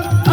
Bye.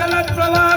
जलप्रवाह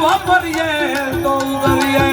વાપરીએ તો ઉગરીએ.